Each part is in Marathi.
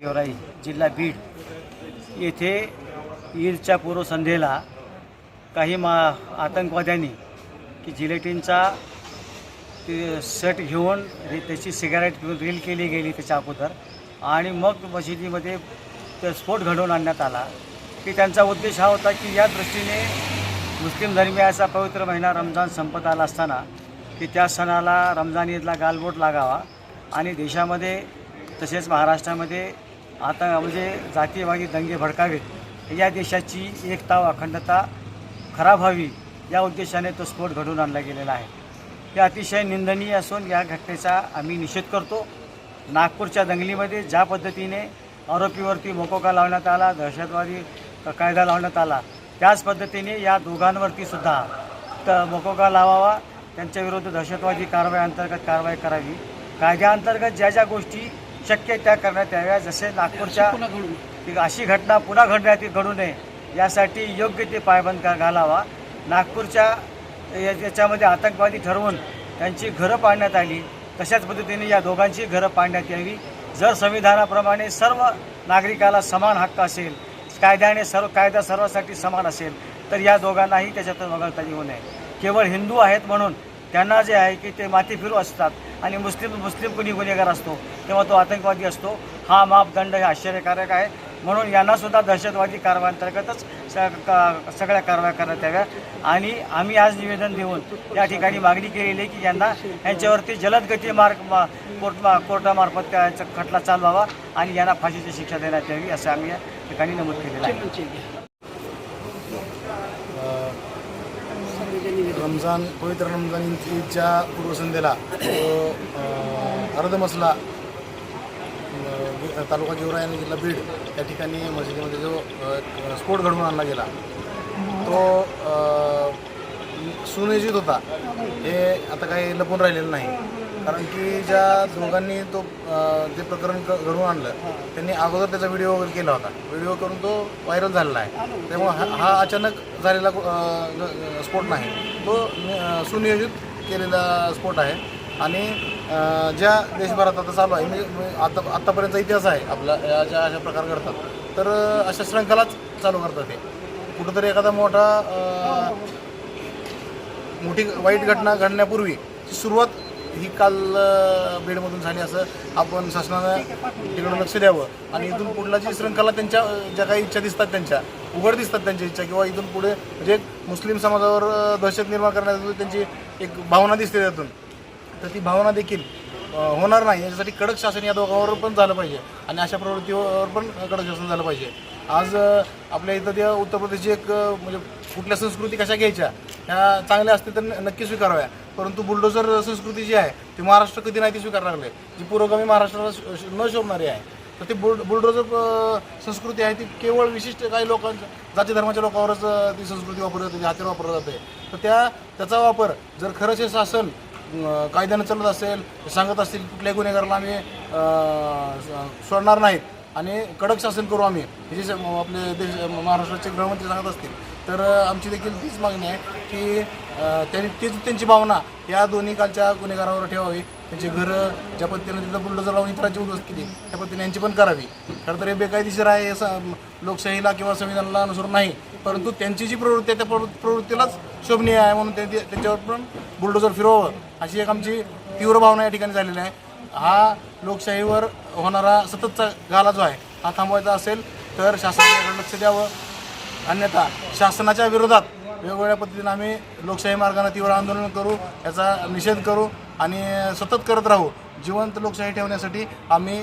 गेवराई जिल्हा बीड येथे ईदच्या पूर्वसंध्येला काही मा आतंकवाद्यांनी की जिलेटिनचा ते सेट घेऊन त्याची सिगारेट घेऊन रील केली गेली त्याच्या अगोदर आणि मग मशिदीमध्ये ते स्फोट घडवून आणण्यात आला. की त्यांचा उद्देश हा होता की या दृष्टीने मुस्लिम धर्मियाचा पवित्र महिना रमजान संपत आला असताना की त्या सणाला रमजान ईदला गालबोट लागावा आणि देशामध्ये तसेच महाराष्ट्रामध्ये आता म्हणजे जातीयवादी दंगे भडकावेत. या देशाची एकता व अखंडता खराब व्हावी या उद्देशाने तो स्फोट घडवून आणला गेलेला आहे. हे अतिशय निंदनीय असून या घटनेचा आम्ही निषेध करतो. नागपूरच्या दंगलीमध्ये ज्या पद्धतीने आरोपीवरती मोकोका लावण्यात आला दहशतवादी कायदा लावण्यात आला त्याच पद्धतीने या दोघांवरती सुद्धा त मोकोका लावावा त्यांच्याविरुद्ध दहशतवादी कारवाई अंतर्गत कारवाई करावी. कायद्याअंतर्गत ज्या ज्या गोष्टी शक्य त्या करण्यात याव्या. जसे नागपूरच्या अशी घटना पुन्हा घडण्यात घडू नये यासाठी योग्य ते पायबंद घालावा. नागपूरच्या याच्यामध्ये आतंकवादी ठरवून त्यांची घरं पाडण्यात आली तशाच पद्धतीने या दोघांची घरं पाडण्यात यावी. जर संविधानाप्रमाणे सर्व नागरिकाला समान हक्क असेल कायद्याने सर्व कायदा सर्वांसाठी समान असेल तर या दोघांनाही त्याच्यातून वगळता येऊ नये. केवळ हिंदू आहेत म्हणून त्यांना जे आहे की ते माती फिरू असतात. आणि मुस्लिम मुस्लिम कुणी गुन्हेगार असतो तेव्हा तो आतंकवादी असतो. हा मापदंड हे आश्चर्यकारक आहे. म्हणून यांनासुद्धा दहशतवादी कारवायांतर्गतच स सगळ्या कारवाया करण्यात याव्या. आणि आम्ही आज निवेदन देऊन या ठिकाणी मागणी केलेली आहे की यांना यांच्यावरती जलदगती मार्ग मा- कोर्ट मा- कोर्टामार्फत त्याचा खटला चालवावा आणि यांना फाशीची शिक्षा देण्यात यावी असं आम्ही या ठिकाणी नमूद केलेलं आहे. रमजान पवित्र रमजान ईदच्या पूर्वसंध्येला तो अ, अर्धमसला तालुका गेवराई आणि जिल्हा बीड. या ठिकाणी मशिदीमध्ये जो स्फोट घडवून आणला गेला. तो सुनियोजित होता. हे आता काही लपून राहिलेलं नाही. कारण की ज्या दोघांनी तो अ, ते प्रकरण क- घडवून आणलं त्यांनी अगोदर त्याचा व्हिडिओ वगैरे केला होता. व्हिडिओ करून तो व्हायरल झालेला आहे. त्यामुळे हा हा अचानक झालेला अ, ग- स्फोट नाही. तो अ, सुनियोजित केलेला स्फोट आहे. आणि अ, ज्या देशभरात आता चालू आहे म्हणजे म्हणजे आता आत्तापर्यंतचा इतिहास आहे आपला या ज्या अशा प्रकार घडतात. तर अ, अशा श्रृंखलाच चालू करतात ते. कुठंतरी एखादा मोठा अ, मोठी वाईट घटना घडण्यापूर्वी ची सुरुवात ही काल अ, बीडमधून झाली असं आपण शासनानं तिकडं लक्ष द्यावं. आणि इथून पुढला जी श्रृंखला त्यांच्या ज्या काही इच्छा दिसतात त्यांच्या उघड दिसतात त्यांच्या इच्छा किंवा इथून पुढे म्हणजे मुस्लिम समाजावर दहशत निर्माण करण्यात त्यांची एक भावना दिसते त्यातून. तर ती भावना देखील होणार नाही. याच्यासाठी कडक शासन या दोघांवर पण झालं पाहिजे. आणि अशा प्रवृत्तीवर पण कडक शासन झालं पाहिजे. आज आपल्या इथं त्या उत्तर प्रदेशची एक म्हणजे कुठल्या संस्कृती कशा घ्यायच्या ह्या चांगल्या असतील तर नक्की स्वीकाराव्या. परंतु बुलडोझर संस्कृती जी आहे ती महाराष्ट्र कधी नाही ती स्वीकारायला लागले. जी पुरोगामी महाराष्ट्राला श- न शोभणारी आहे. तर ती बुल बुलडोझर संस्कृती आहे ती केवळ विशिष्ट काही लोकांच्या जाती धर्माच्या लोकांवरच ती संस्कृती वापरली जाते हातीवर वापरलं जाते. तर त्या त्याचा वापर जर खरंच हे शासन कायद्यानं चालत असेल सांगत असतील कुठल्याही गुन्हेगाराला आम्ही सोडणार नाहीत आणि कडक शासन करू आम्ही हे जे आपले देश महाराष्ट्राचे गृहमंत्री सांगत असतील तर आमची देखील तीच मागणी आहे की त्यांनी तीच त्यांची भावना या दोन्ही कालच्या गुन्हेगारावर ठेवावी. त्यांची घरं ज्या पद्धतीने तिथं बुलडोजर लावून इतरांची उद्ध्वस्त केली त्या पद्धतीने यांची पण करावी. खरं तर हे बेकायदेशीर आहे हे लोकशाहीला किंवा संविधानाला अनुसरून नाही. परंतु त्यांची जी प्रवृत्ती आहे त्या प्रवृ- प्रवृत्तीलाच शोभनीय आहे म्हणून ते त्यांच्यावर पण बुलडोजर फिरवावं. अशी एक आमची तीव्र भावना या ठिकाणी झालेली आहे. हा लोकशाहीवर होणारा सततचा गाला जो आहे हा थांबवायचा असेल तर शासनाकडे लक्ष द्यावं. अन्यथा शासनाच्या विरोधात वेगवेगळ्या पद्धतीनं आम्ही लोकशाही मार्गाने तीव्र आंदोलन करू याचा निषेध करू आणि सतत करत राहू. जिवंत लोकशाही ठेवण्यासाठी आम्ही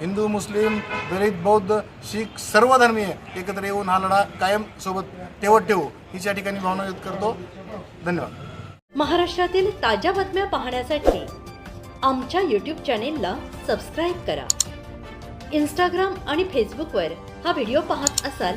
हिंदू मुस्लिम दलित बौद्ध शीख सर्व धर्मीय एकत्र येऊन हा लढा कायम सोबत ठेवत ठेवू हीच या ठिकाणी भावना व्यक्त करतो. धन्यवाद. महाराष्ट्रातील ताज्या बातम्या पाहण्यासाठी आमच्या यूट्यूब चॅनेलला सबस्क्राईब करा. इंस्टाग्राम आणि फेसबुकवर हा व्हिडिओ पाहत असाल